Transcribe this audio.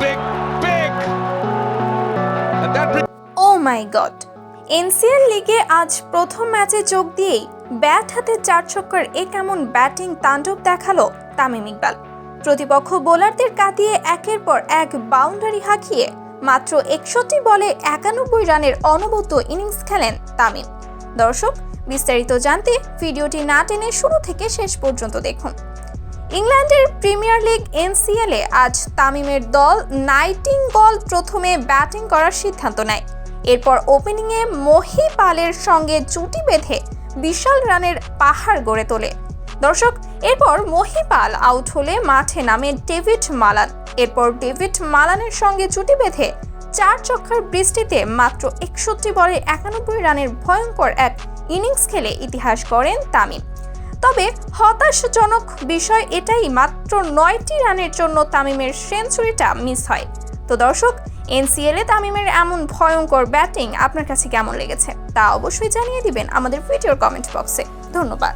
big, big. And that oh my god NCL লিগে আজ প্রথম ম্যাচে যোগ দিয়েই ব্যাট হাতে চার ছক্কার এ কেমন ব্যাটিং তাণ্ডব দেখাল তামিম ইকবাল। প্রতিপক্ষ বোলারদের কাটিয়ে একের পর এক বাউন্ডারি হাঁকিয়ে মাত্র একষট্টি বলে একানব্বই রানের অনবদ্য ইনিংস খেলেন তামিম। দর্শক বিস্তারিত জানতে ভিডিওটি না টেনে শুরু থেকে শেষ পর্যন্ত দেখুন। ইংল্যান্ডের প্রিমিয়ার লিগ এনসিএলে আজ তামিমের দল নাইটিং বল প্রথমে ব্যাটিং করার সিদ্ধান্ত নেয়। এরপর ওপেনিংয়ে মহিপালের সঙ্গে জুটি বেঁধে বিশাল রানের পাহাড় গড়ে তোলে। দর্শক, এরপর মহিপাল আউট হলে মাঠে নামে ডেভিড মালান। এরপর ডেভিড মালানের সঙ্গে জুটি বেঁধে চার চক্কার বৃষ্টিতে মাত্র একষট্টি বলে একানব্বই রানের ভয়ঙ্কর এক ইনিংস খেলে ইতিহাস গড়েন তামিম। তবে হতাশজনক বিষয় এটাই, মাত্র নয়টি রানের জন্য তামিমের সেঞ্চুরিটা মিস হয়। তো দর্শক, এনসিএলে তামিমের এমন ভয়ঙ্কর ব্যাটিং আপনার কাছে কেমন লেগেছে তা অবশ্যই জানিয়ে দিবেন আমাদের ভিডিওর কমেন্ট বক্সে। ধন্যবাদ।